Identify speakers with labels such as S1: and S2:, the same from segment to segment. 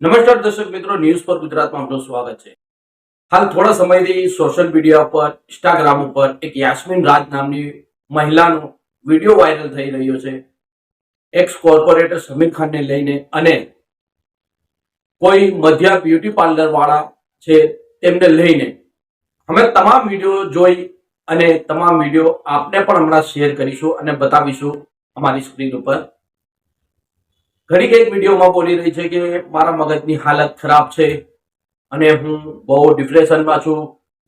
S1: નમસ્કાર દર્શક મિત્રો, ન્યૂઝ પર ગુજરાતમાં આપનું સ્વાગત છે. હાલ થોડા સમયથી સોશિયલ મીડિયા પર ઇન્સ્ટાગ્રામ ઉપર એક યાસ્મીન રાજ નામની મહિલાનો વીડિયો વાયરલ થઈ રહ્યો છે. એક્સ કોર્પોરેટર સમીર ખાનને લઈને અને કોઈ મધ્યા બ્યુટી પાર્લર વાળા છે તેમને લઈને. અમે તમામ વીડિયો જોઈ અને તમામ વીડિયો આપને પણ હમણાં શેર કરીશું અને બતાવીશું અમારી સ્ક્રીન ઉપર. ઘણી કંઈક વિડીયોમાં બોલી રહી છે કે મારા મગજની હાલત ખરાબ છે અને હું બહુ ડિપ્રેશનમાં છું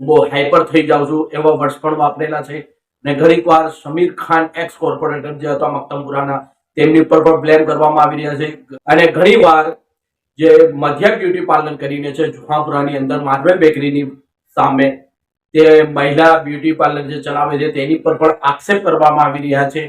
S1: બહુ હાઈપર થઈ જાઉં છું એવા વર્ડ્સ પણ વાપરેલા છે. અને ઘણીક વાર સમીર ખાન એક્સ કોર્પોરેટર જે હતા મક્તમપુરાના તેમની ઉપર પણ બ્લેમ કરવામાં આવી રહ્યા છે. અને ઘણી જે મધ્ય બ્યુટી પાર્લર કરીને છે, જુહાપુરાની અંદર માર્વેલ બેકરીની સામે, તે મહિલા બ્યુટી પાર્લર જે ચલાવે છે, તેની પર પણ આક્ષેપ કરવામાં આવી રહ્યા છે.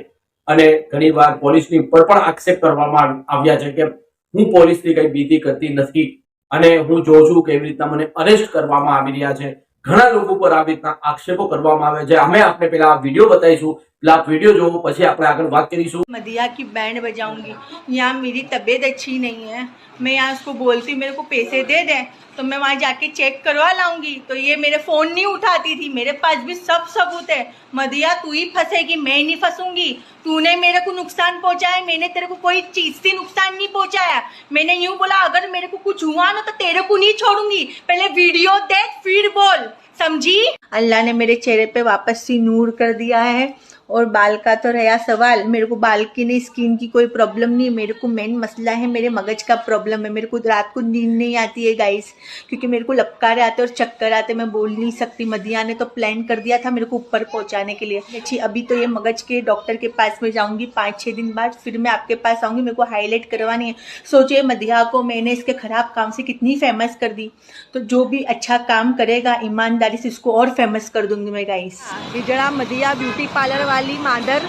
S1: અને ઘણી વાર પોલીસની ઉપર પણ આક્ષેપ કરવામાં આવ્યા છે કે હું પોલીસની કઈ ભીતિ કરતી નથી અને હું જોઉં છું કે એવી રીતના મને અરેસ્ટ કરવામાં આવી રહ્યા છે. ઘણા લોકો પર આવી રીતના આક્ષેપો કરવામાં આવે છે. અમે આપણે પેલા આ વીડિયો બતાવીશું. પેલા આ વિડીયો જોવો પછી આપણે આગળ વાત કરીશું
S2: मदिया की बैंड बजाऊंगी यहाँ मेरी तबीयत अच्छी नहीं है मैं यहाँ उसको बोलती हूँ मेरे को पैसे दे दे तो मैं वहाँ जाके चेक करवा लाऊंगी तो ये मेरे फ़ोन नहीं उठाती थी मेरे पास भी सब सबूत है मदिया तू ही फंसेगी मैं नहीं फंसूंगी तूने मेरे को नुकसान पहुंचाया है, मैंने तेरे को कोई चीज़ से नुकसान नहीं पहुंचाया मैंने यूं बोला अगर मेरे को कुछ हुआ ना तो तेरे को नहीं छोड़ूंगी पहले वीडियो देख फिर बोल समझी अल्लाह ने मेरे चेहरे पे वापस से नूर कर दिया है और बाल का तो रहा सवाल, मेरे को बाल की नहीं स्किन की कोई प्रॉब्लम नहीं मेरे को मेन मसला है, मेरे मगज का प्रॉब्लम है, मेरे को रात को नींद नहीं आती है गाइस क्योंकि मेरे को लपकारे आते और चक्कर आते, मैं बोल नहीं सकती, मदिया ने तो प्लान कर दिया था मेरे को ऊपर पहुँचाने के लिए। अच्छी अभी तो ये मगज के डॉक्टर के पास में जाऊँगी पाँच छः दिन बाद, फिर मैं आपके पास आऊँगी, मेरे को हाईलाइट करवानी है। सोचिए मदिया को मैंने इसके खराब काम से कितनी फ़ेमस कर दी। तो जो भी अच्छा काम करेगा, ईमानदारी से इसको और फ़ेमस कर दूँगी मैं गाइस विजड़ा मदिया ब्यूटी पार्लर वाली मादर।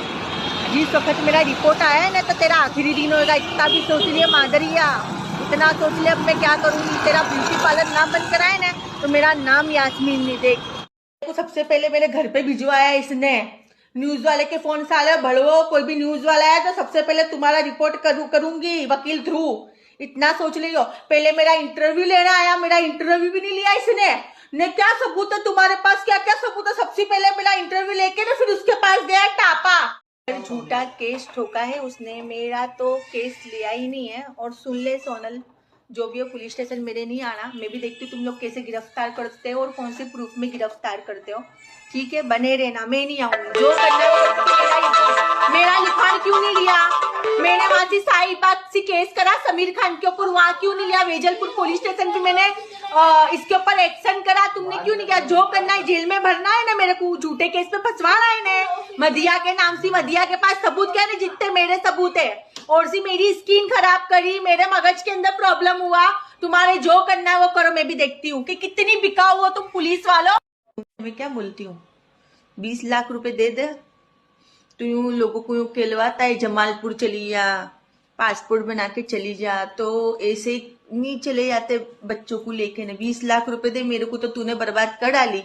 S2: जिस वक्त मेरा रिपोर्ट आया है ना तो तेरा आखिरी दिन होगा इतना भी सोच लिया मादरिया इतना सोच लिया, अब मैं क्या करूँगी तेरा ब्यूटी पार्लर ना बंद कराए ना तो मेरा नाम यास्मीन नहीं देख। को सबसे पहले मेरे घर पे भिजवाया इसने। न्यूज़ वाले के फ़ोन से आया भड़वो कोई भी न्यूज़ वाला आया तो सबसे पहले तुम्हारा रिपोर्ट करूँ, करूँगी, वकील थ्रू इतना सोच लियो। पहले मेरा इंटरव्यू लेना आया, मेरा इंटरव्यू भी नहीं लिया इसने। ने क्या सबूत है? तुम्हारे पास क्या क्या सबूत है? सबसे पहले मेरा इंटरव्यू लेके ना फिर उसके पास गया टापा। झूठा केस ठोका है उसने। मेरा तो केस लिया ही नहीं है और सुन ले सोनल। जो भी हो पुलिस स्टेशन मेरे नहीं आना। मैं भी देखती हूँ तुम लोग कैसे गिरफ़्तार करते हो और कौन से प्रूफ में गिरफ़्तार करते हो। ठीक है? बने रहना। मैं नहीं आऊँगी। जो करना मेरा लिखान क्यों नहीं लिया? मैंने वहाँ से साहिबाग से केस करा। समीर खान के ऊपर वहाँ क्यों नहीं लिया? वेजलपुर पुलिस स्टेशन पे मैंने अ, इसके ऊपर एक्शन करा। तुमने क्यों नहीं किया? जो करना है जेल में भरना है ना मेरे को? झूठे केस पे फंसवाना है ना मदिया के नाम से मधिया के पास सबूत क्या है? जितने मेरे सबूत है। और सी, मेरी स्किन खराब करी, मेरे मगज के अंदर प्रॉब्लम हुआ। तुम्हारे जो करना है वो करो, मैं भी देखती हूँ कि कितनी बिकाऊ हो तुम पुलिस वालों। मैं क्या बोलती हूँ? बीस लाख रुपए दे दे। तो यूँ लोगों को यूँ कहलवाता है, जमालपुर चली जा, पासपोर्ट बना के चली जा तो ऐसे नहीं चले जाते बच्चों को लेके ना। बीस लाख रुपए दे, मेरे को तो तूने बर्बाद कर डाली।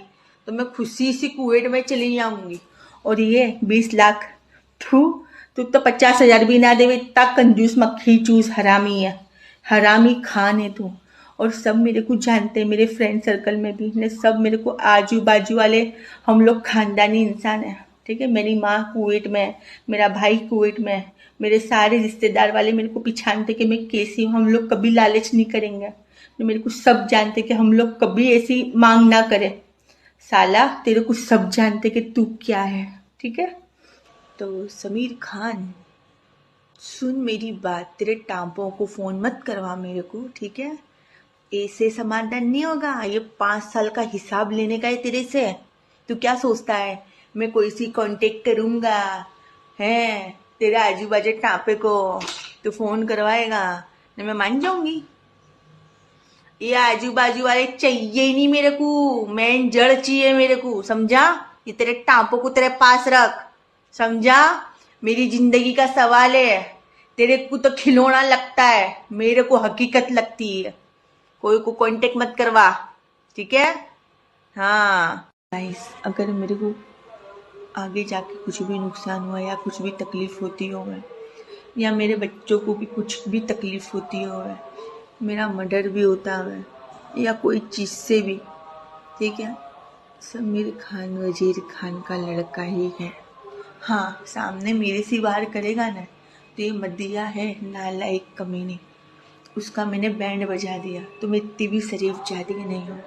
S2: तो मैं खुशी से कुवैत में चली जाऊँगी। और ये बीस लाख थू तू तो पचास हज़ार भी ना देवे इतना कंजूस मक्खी चूस हरामी है। हरामी खान है तू। और सब मेरे को जानते हैं मेरे फ्रेंड सर्कल में भी। ने सब मेरे को आजू बाजू वाले हम लोग खानदानी इंसान हैं। ठीक है? मेरी माँ कुवैत में है, मेरा भाई कुवैत में है, मेरे सारे रिश्तेदार वाले मेरे को पिछानते कि मैं कैसी हूँ। हम लोग कभी लालच नहीं करेंगे। तो मेरे को सब जानते कि हम लोग कभी ऐसी मांग ना करें। साला तेरे को सब जानते कि तू क्या है। ठीक है? तो समीर खान, सुन मेरी बात, तेरे टांपों को फ़ोन मत करवा मेरे को, ठीक है? ऐसे समाधान नहीं होगा, ये पाँच साल का हिसाब लेने का है तेरे से। तू क्या सोचता है? मैं कोई सी कांटेक्ट करूँगा, है? तेरे आजू बाजू टापे को तू फ़ोन करवाएगा, ना मैं मान जाऊँगी? ये आजू बाजू वाले चाहिए ही नहीं मेरे को मेन जड़ चाहिए मेरे को, समझा? ये तेरे टापों को तेरे पास रख। समझा? मेरी ज़िंदगी का सवाल है। तेरे को तो खिलौना लगता है। मेरे को हकीकत लगती है। कोई को कांटेक्ट मत करवा। ठीक है? हाँ। गाइस अगर मेरे को आगे जाके कुछ भी नुकसान हुआ या कुछ भी तकलीफ़ होती हो या मेरे बच्चों को भी कुछ भी तकलीफ़ होती हो मेरा मर्डर भी होता है या कोई चीज़ से भी, ठीक है? समीर खान वज़ीर खान का लड़का ही है। हाँ सामने मेरे से वार करेगा ना। तो ये मदिया है नालायक कमीने। उसका मैंने बैंड बजा दिया। तो मैं इतनी भी शरीफ जाती नहीं हूँ।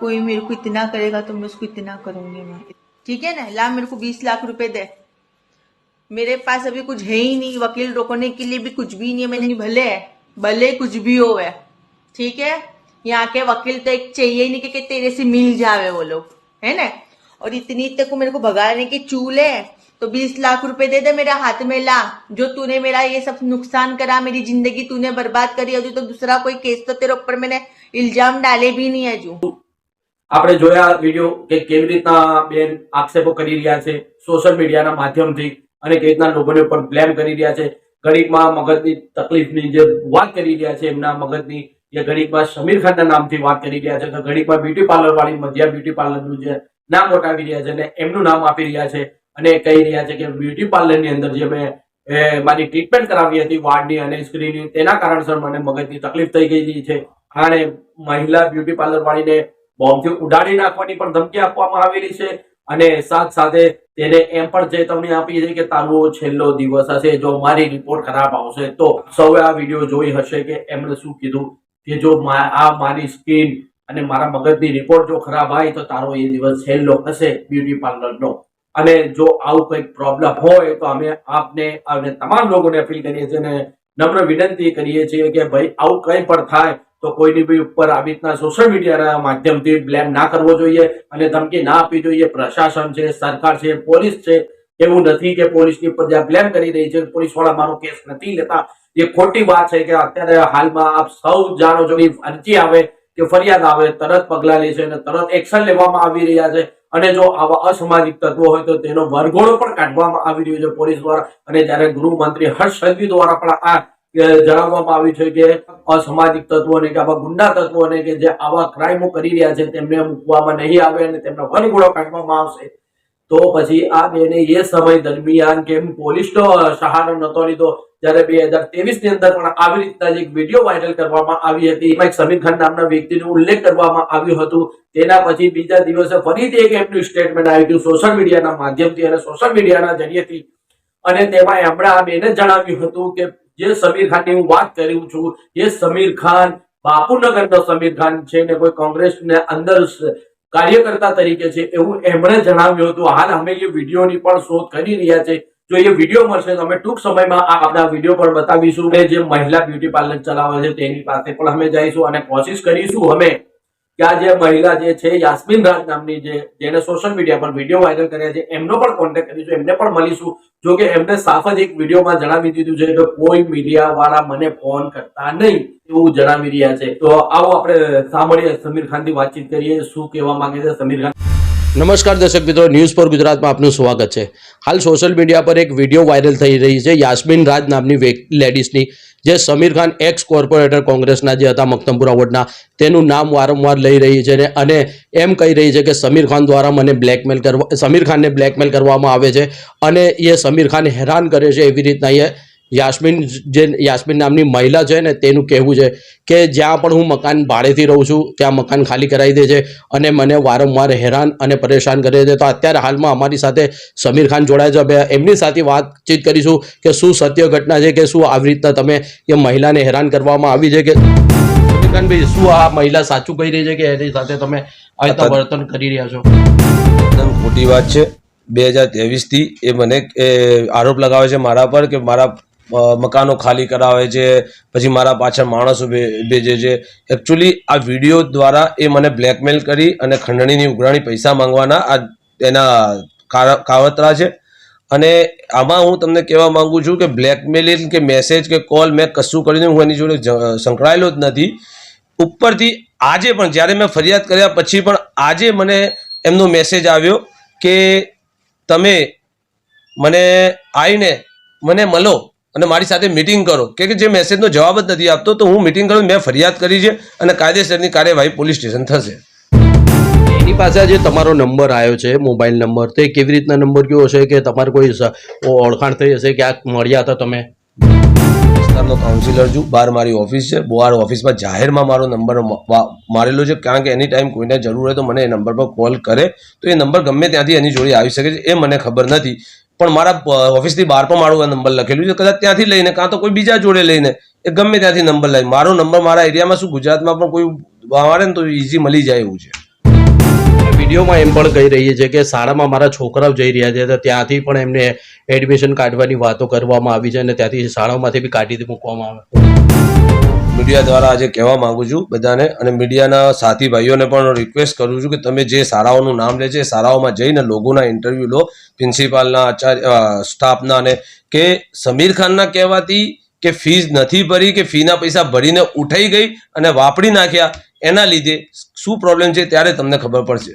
S2: कोई मेरे को इतना करेगा तो मैं उसको इतना करूँगी मैं। ठीक है ना? ला मेरे को बीस लाख रुपए दे। मेरे पास अभी कुछ है ही नहीं। वकील रोकने के लिए भी कुछ भी नहीं है मैंने। भले है भले कुछ भी हो है ठीक है? यहाँ के वकील तो एक चाहिए ही नहीं कि, कि तेरे से मिल जावे वो लोग। है ना? और इतनी तक को मेरे को भगाने के चूल है। तो बीस लाख रुपए दे दे मेरा हाथ में ला जो तूने मेरा ये सब नुकसान करा मेरी जिंदगी तूने बर्बाद करी अभी तो दूसरा कोई केस तो तेरे ऊपर मैंने इल्जाम डाले भी नहीं है जो
S1: આપણે જોયા વિડીયો કે કેવી રીતના બેન આક્ષેપો કરી રહ્યા છે સોશિયલ મીડિયાના માધ્યમથી અને કેવી રીતના લોકોને ઉપર બ્લેમ કરી રહ્યા છે ઘડીકમાં મગજની તકલીફની જે વાત કરી રહ્યા છે એમના મગજની એ ઘડીકમાં સમીર ખાનના નામથી વાત કરી રહ્યા છે તો ઘડીકમાં બ્યુટી પાર્લર વાળી મધ્યા બ્યુટી પાર્લરનું જે નામ વટાવી રહ્યા છે અને એમનું નામ આપી રહ્યા છે અને કહી રહ્યા છે કે બ્યુટી પાર્લરની અંદર જે મેં મારી ટ્રીટમેન્ટ કરાવી હતી, વાળની અને સ્ક્રીનની તેના કારણસર મને મગજની તકલીફ થઈ ગઈ છે અને મહિલા બ્યુટી પાર્લર વાળીને બોમ્બથી ઉડાડી નાખવાની પણ ધમકી આપવામાં આવેલી છે. અને સાથ સાથે તેને એમ પણ ચેતવણી આપી છે કે તારો છેલ્લો દિવસ હશે, જો મારી રિપોર્ટ ખરાબ આવશે, તો સૌએ આ વીડિયો જોઈ હશે કે એમણે શું કીધું કે જો આ મારી સ્કીન અને મારા મગજની રિપોર્ટ જો ખરાબ આવી, તો તારો એ દિવસ છેલ્લો હશે બ્યુટી પાર્લરનો અને જો આવું કંઈક પ્રોબ્લેમ હોય તો અમે આપને અને તમામ લોકોને અપીલ કરીએ છીએ અને નમ્ર વિનંતી કરીએ છીએ કે ભાઈ, આવું કંઈ પણ થાય તો કોઈની બી ઉપર આવી રીતના સોશિયલ મીડિયાના માધ્યમથી બ્લેમ ના કરવો જોઈએ અને ધમકી ના આપવી જોઈએ. પ્રશાસન છે, સરકાર છે, પોલીસ છે, એવું નથી કે પોલીસની ઉપર જ્યાં બ્લેમ કરી રહી છે પોલીસવાળા મારો કેસ નથી લેતા. એ ખોટી વાત છે કે અત્યારે હાલમાં આપ સૌ જાણો છો કે અરજી આવે કે ફરિયાદ આવે, તરત પગલાં લે છે અને તરત એક્શન લેવામાં આવી રહ્યા છે. અને જો આવા અસામાજિક તત્વો હોય તો તેનો વરઘોડો પણ કાઢવામાં આવી રહ્યો છે પોલીસ દ્વારા. અને જ્યારે ગૃહમંત્રી હર્ષ સંઘવી દ્વારા પણ આ જણાવવામાં આવ્યું છે કે અસામાજિક તત્વોને કે આવા ગુંડા તત્વોને કે જે આવા ક્રાઇમો કરી રહ્યા છે તેમને મૂકવામાં નહીં આવે અને તેમનો વરઘોડો કાઢવામાં આવશે. તો પછી આ બેને એ સમય દરમિયાન કેમ પોલીસનો સહારો નતો લીધો, જ્યારે બે હજાર ત્રેવીસની અંદર પણ આવી રીતના એક વીડિયો વાયરલ કરવામાં આવી હતી. એમાં એક સમીર ખાન નામના વ્યક્તિનો ઉલ્લેખ કરવામાં આવ્યો હતો. તેના પછી બીજા દિવસે ફરીથી એક એમનું સ્ટેટમેન્ટ આવ્યું હતું સોશિયલ મીડિયાના માધ્યમથી અને સોશિયલ મીડિયાના જરિયેથી. અને તેમાં એમણે આ બેને જણાવ્યું હતું કે, જે સમીર ખાનની હું વાત કરું છું, એ સમીર ખાન બાપુનગરનો સમીર ખાન છે ને કોઈ કોંગ્રેસને અંદર કાર્યકર્તા તરીકે છે એવું એમણે જણાવ્યું હતું. હાલ અમે એ વિડીયોની પણ શોધ કરી રહ્યા છે. જો એ વીડિયો મળશે તો અમે ટૂંક સમયમાં આ આપણા વીડિયો પર બતાવીશું. કે જે મહિલા બ્યુટી પાર્લર ચલાવે છે તેની પાસે પણ અમે જઈશું અને કોશિશ કરીશું અમે કે આ જે મહિલા જે છે, યાસ્મિન રાજ નામની જેને સોશિયલ મીડિયા પર વીડિયો વાયરલ કર્યા છે, એમનો પણ કોન્ટેક્ટ કરીશું એમને પણ મળીશું. જો કે એમને સાફ જ એક વિડીયોમાં જણાવી દીધું છે કે કોઈ મીડિયા વાળા મને ફોન કરતા નહીં એવું જણાવી રહ્યા છે. તો આવો આપણે સાંભળીએ, સમીર ખાનથી વાતચીત કરીએ, શું કહેવા માંગે છે સમીર ખાન?
S3: નમસ્કાર દર્શક મિત્રો ન્યૂઝ ફોર ગુજરાતમાં આપનું સ્વાગત છે. હાલ સોશિયલ મીડિયા પર એક વીડિયો વાયરલ થઈ રહી છે, યાસ્મીન રાજ નામની લેડીઝની જે સમીર ખાન એક્સ કોર્પોરેટર કોંગ્રેસના જે હતા મક્તમપુરા વોર્ડના, તેનું નામ વારંવાર લઈ રહી છે અને એમ કહી રહી છે કે સમીર ખાન દ્વારા મને બ્લેકમેલ કરવા સમીર ખાનને બ્લેકમેલ કરવામાં આવે છે, અને એ સમીર ખાન હેરાન કરે છે એવી રીતના એ યાસ્મીન જે યાસ્મીન નામની મહિલા છે ને તેનું કહેવું છે કે જ્યાં પણ હું મકાન ભાડેથી રહું છું ત્યાં મકાન ખાલી કરાવી દે છે અને મને વારંવાર હેરાન અને પરેશાન કરે છે. તો અત્યારે હાલમાં અમારી સાથે સમીર ખાન જોડાયા છે. એમની સાથે વાતચીત કરીશું કે શું સત્ય ઘટના છે કે શું આવી રીતના તમે એ મહિલાને હેરાન કરવામાં આવી છે કે સમીર શું આ મહિલા સાચું કહી રહી છે કે એની સાથે તમે આ રીતના વર્તન કરી રહ્યા છો?
S4: એકદમ ખોટી વાત છે. બે હજાર ત્રેવીસથી એ મને આરોપ લગાવે છે મારા પર કે મારા મકાનો ખાલી કરાવે છે, પછી મારા પાછળ માણસો ભેજે છે. એકચ્યુઅલી આ વીડિયો દ્વારા એ મને બ્લેકમેલ કરી અને ખંડણીની ઉઘરાણી પૈસા માંગવાના આ એના કાવતરા છે. અને આમાં હું તમને કહેવા માંગુ છું કે બ્લેકમેલિંગ કે મેસેજ કે કોલ મેં કશું કર્યું હું એની જોડે સંકળાયેલો જ નથી. ઉપરથી આજે પણ, જ્યારે મેં ફરિયાદ કર્યા પછી પણ આજે મને એમનો મેસેજ આવ્યો કે તમે મને આવીને મને મળો. અને મારી સાથે મિટિંગ કરો. કે કે જે મેસેજનો જવાબ જ નથી આપતો તો હું મિટિંગ કરું મેં ફરિયાદ કરી છે અને કાયદેસરની કાર્યવાહી પોલીસ સ્ટેશન થશે.
S3: એની પાસે જે તમારો નંબર આવ્યો છે મોબાઈલ નંબર તે કેવી રીતના નંબર કયો હશે કે તમારે કોઈ ઓળખાણ થઈ હશે ક્યાંક મળ્યા હતા તમે?
S4: વિસ્તારનો કાઉન્સિલર છું બહાર મારી ઓફિસ છે. બહાર ઓફિસમાં જાહેરમાં મારો નંબર મારેલો છે કારણ કે એની ટાઈમ કોઈને જરૂર હોય તો મને એ નંબર પર કોલ કરે. તો એ નંબર ગમે ત્યાંથી એની જોડે આવી શકે છે એ મને ખબર નથી. પણ મારા ઓફિસથી બહાર પણ મારું નંબર લખેલું છે. કદાચ ત્યાંથી લઈને, કાં તો કોઈ બીજા જોડે લઈને, એ ગમે ત્યાંથી નંબર લઈ. મારો નંબર મારા એરિયામાં શું, ગુજરાતમાં પણ કોઈ મારે ને તો ઇઝી મળી જાય એવું છે.
S3: વિડીયોમાં એમ પણ કહી રહી છે કે શાળામાં મારા છોકરાઓ જઈ રહ્યા છે, તો ત્યાંથી પણ એમને એડમિશન કાઢવાની વાતો કરવામાં આવી છે અને ત્યાંથી શાળાઓમાંથી બી કાઢી મૂકવામાં આવે.
S4: મીડિયા દ્વારા આજે કહેવા માંગુ છું બધાને અને મીડિયાના સાથી ભાઈઓને પણ રિક્વેસ્ટ કરું છું કે તમે જે શાળાઓનું નામ લે છે શાળાઓમાં જઈને લોકોના ઇન્ટરવ્યૂ લો. પ્રિન્સિપાલના આચાર્ય સ્ટાફના અને કે સમીર ખાનના કહેવાથી કે ફીસ નથી ભરી કે ફીના પૈસા ભરીને ઉઠાઈ ગઈ અને વાપરી નાખ્યા એના લીધે શું પ્રોબ્લેમ છે ત્યારે તમને ખબર પડશે.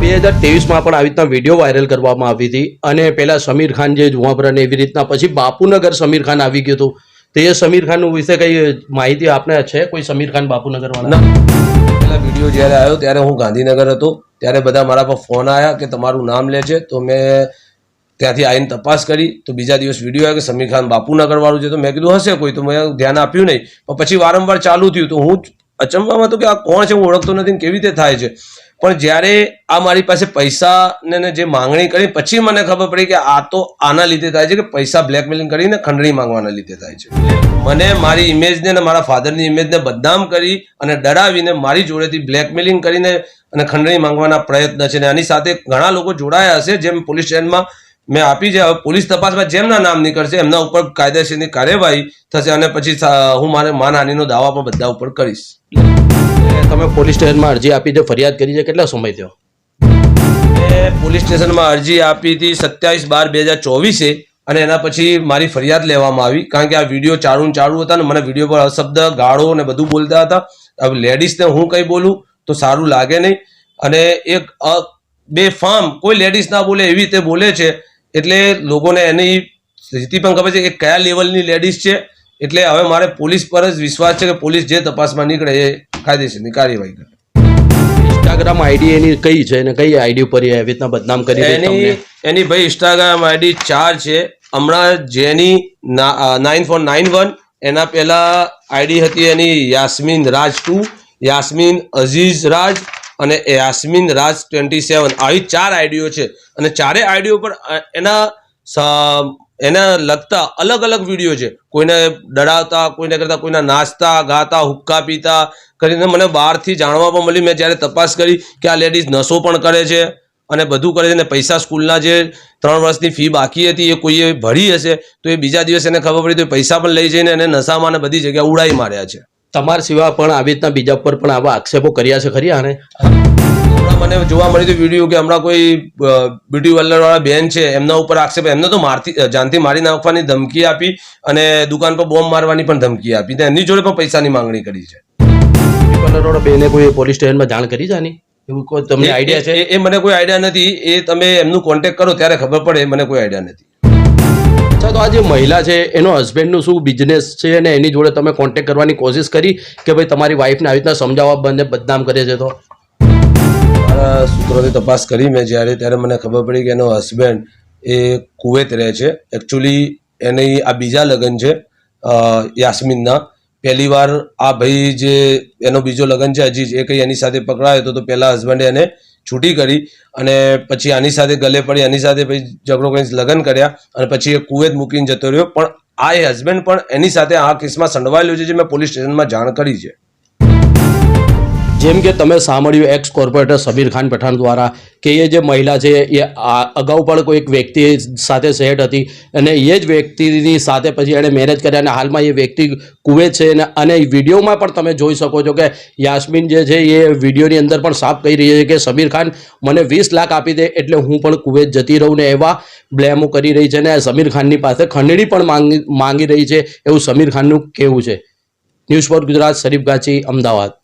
S3: બે હજાર તેવીસમાં પણ આવી રીતના વીડિયો વાયરલ કરવામાં આવી હતી અને પેલા સમીર ખાન જે જુવાપરા ને એવી રીતના, પછી બાપુનગર સમીર ખાન આવી ગયું હતું. તો સમીર ખાન વિશે કઈ માહિતી આપને છે? કોઈ સમીર ખાન બાપુનગર વાળા
S4: ના વીડિયો જ્યારે આવ્યો ત્યારે હું ગાંધીનગર હતો. ત્યારે બધા મારા પર ફોન આવ્યા કે તમારું નામ લે છે. તો મેં ત્યાંથી આવીને તપાસ કરી. તો બીજા દિવસ વીડિયો આવ્યો કે સમીર ખાન બાપુનગર વાળું છે. તો મેં કીધું, હશે કોઈ. તો મેં ધ્યાન આપ્યું નહીં. પણ પછી વારંવાર ચાલુ થયું. તો હું અચંબામાં તો કે આ કોણ છે? હું ઓળખતો નથી કેવી રીતે થાય છે? પણ જ્યારે આ મારી પાસે પૈસા ને જે માંગણી કરી, પછી મને ખબર પડી કે આ તો આના લીધે થાય છે કે પૈસા બ્લેકમેલિંગ કરીને ખંડણી માંગવાના લીધે થાય છે. મને મારી ઇમેજને અને મારા ફાધરની ઇમેજને બદનામ કરી અને ડરાવીને મારી જોડેથી બ્લેકમેલિંગ કરીને અને ખંડણી માંગવાના પ્રયત્ન છે ને આની સાથે ઘણા લોકો જોડાયા હશે, જેમ પોલીસ સ્ટેશનમાં મેં આપી છે હવે પોલીસ તપાસમાં જેમના નામ નીકળશે એમના ઉપર કાયદેસરની કાર્યવાહી થશે અને પછી હું મારે માનહાનિનો દાવા પણ બધા ઉપર કરીશ.
S3: તમે પોલીસ સ્ટેશનમાં અરજી આપી છે ફરિયાદ કરી છે કેટલા સમય થયો?
S4: પોલીસ સ્ટેશનમાં અરજી આપી હતી સત્યાવીસ બાર બે હજાર ચોવીસે અને એના પછી મારી ફરિયાદ લેવામાં આવી કારણ કે આ વીડિયો ને ચાલુ હતા ને મને વીડિયો પર અશબ્દ ગાળો ને બધું બોલતા હતા. હવે લેડીઝને હું કંઈ બોલું તો સારું લાગે નહીં. અને એક બે ફાર્મ કોઈ લેડીઝ ના બોલે એવી રીતે બોલે છે એટલે લોકોને એની સ્થિતિ પણ ખબર છે કે કયા લેવલની લેડીઝ છે. એટલે હવે મારે પોલીસ પર જ વિશ્વાસ છે કે પોલીસ જે તપાસમાં નીકળે એ કાયદેસરની કાર્યવાહી કરે.
S3: ઇન્સ્ટાગ્રામ આઈડી એની કઈ છે અને કઈ આઈડી ઉપર એવી રીતના બદનામ કરી
S4: એની એની ભાઈ ઇન્સ્ટાગ્રામ આઈડી ચાર છે. હમણાં જેની નાઇન ફોર નાઇન વન એના પહેલા આઈડી હતી એની યાસ્મીન રાજ ટુ યાસ્મીન અઝીઝ રાજ અને યાસ્મિન રાજ ટ્વેન્ટી સેવન આવી ચાર આઈડીઓ છે. અને ચારે આઈડીઓ પર એના એના લગતા અલગ અલગ વીડિયો છે. કોઈને ડરાવતા, કોઈને કરતા, કોઈના નાચતા, ગાતા, હુક્કા પીતા, કરીને મને બહારથી જાણવા પણ મળી. મેં જ્યારે તપાસ કરી કે આ લેડીઝ નશો પણ કરે છે અને બધું કરે છે અને પૈસા સ્કૂલના જે ત્રણ વર્ષની ફી બાકી હતી એ કોઈએ ભરી હશે, તો એ બીજા દિવસે એને ખબર પડી તો પૈસા પણ લઈ જઈને એને નશામાં ને બધી જગ્યાએ ઉડાઈ માર્યા છે.
S3: તમારા સિવાય પણ આવી રીતના બીજા પર પણ આવા આક્ષેપો કર્યા છે ખરી આને?
S4: મને જોવા મળી હતું વીડિયો કે હમણાં કોઈ બ્યુટી પાર્લર વાળા બેન છે એમના ઉપર આક્ષેપ એમને તો મારતી જાનથી મારી નાખવાની ધમકી આપી અને દુકાન પર બોમ્બ મારવાની પણ ધમકી આપી. તો એમની જોડે પણ પૈસાની માંગણી કરી છે.
S3: કલરોડ બેને કોઈ પોલીસ સ્ટેશનમાં જાણ કરી છે આની? એવું કોઈ તમને આઈડિયા છે?
S4: એ મને કોઈ આઈડિયા નથી. એ તમે એમનું કોન્ટેક્ટ કરો ત્યારે ખબર પડે મને કોઈ આઈડિયા નથી.
S3: અચ્છા, તો આ જે મહિલા છે, એનો હસબન્ડનું શું બિઝનેસ છે અને એની જોડે તમે કોન્ટેક્ટ કરવાની કોશિશ કરી કે ભાઈ તમારી વાઈફને આવી રીતના સમજાવવા બંને બદનામ કરે છે તો?
S4: મારા સૂત્રોની તપાસ કરી મેં જ્યારે, ત્યારે મને ખબર પડી કે એનો હસબન્ડ એ કુવેત રહે છે. એકચ્યુઅલી એની આ બીજા લગ્ન છે યાસ્મીનના. પહેલી વાર આ ભાઈ જે એનો બીજો લગ્ન છે, હજી જ એ કંઈ એની સાથે પકડાયો હતો, તો પહેલાં હસબન્ડે એને છૂટી કરી અને પછી આની સાથે ગલે પડી, આની સાથે પછી ઝઘડો કરીને લગ્ન કર્યા અને પછી એ કુવેત મૂકીને જતો રહ્યો. પણ આ એ હસબન્ડ પણ એની સાથે આ કેસમાં સંડવાયેલો છે જે મેં પોલીસ સ્ટેશનમાં જાણ કરી છે.
S3: જેમ કે તમે સાંભળ્યું એક્સ કોર્પોરેટર સબીર ખાન પઠાણ દ્વારા કે એ જે મહિલા છે, એ અગાઉ પણ કોઈક વ્યક્તિ સાથે સેટ હતી અને એ જ વ્યક્તિની સાથે પછી એણે મેરેજ કર્યા અને હાલમાં એ વ્યક્તિ કુવેત છે અને વિડીયોમાં પણ તમે જોઈ શકો છો કે યાસ્મીન જે છે, એ વિડીયોની અંદર પણ સાફ કહી રહી છે કે સબીર ખાન મને વીસ લાખ આપી દે એટલે હું પણ કુવેત જતી રહું ને એવા બ્લેમો કરી રહી છે અને સમીર ખાનની પાસે ખંડણી પણ માંગી માંગી રહી છે એવું સમીર ખાનનું કહેવું છે. News for Gujarat, Sharif ગાચી, Ahmedabad.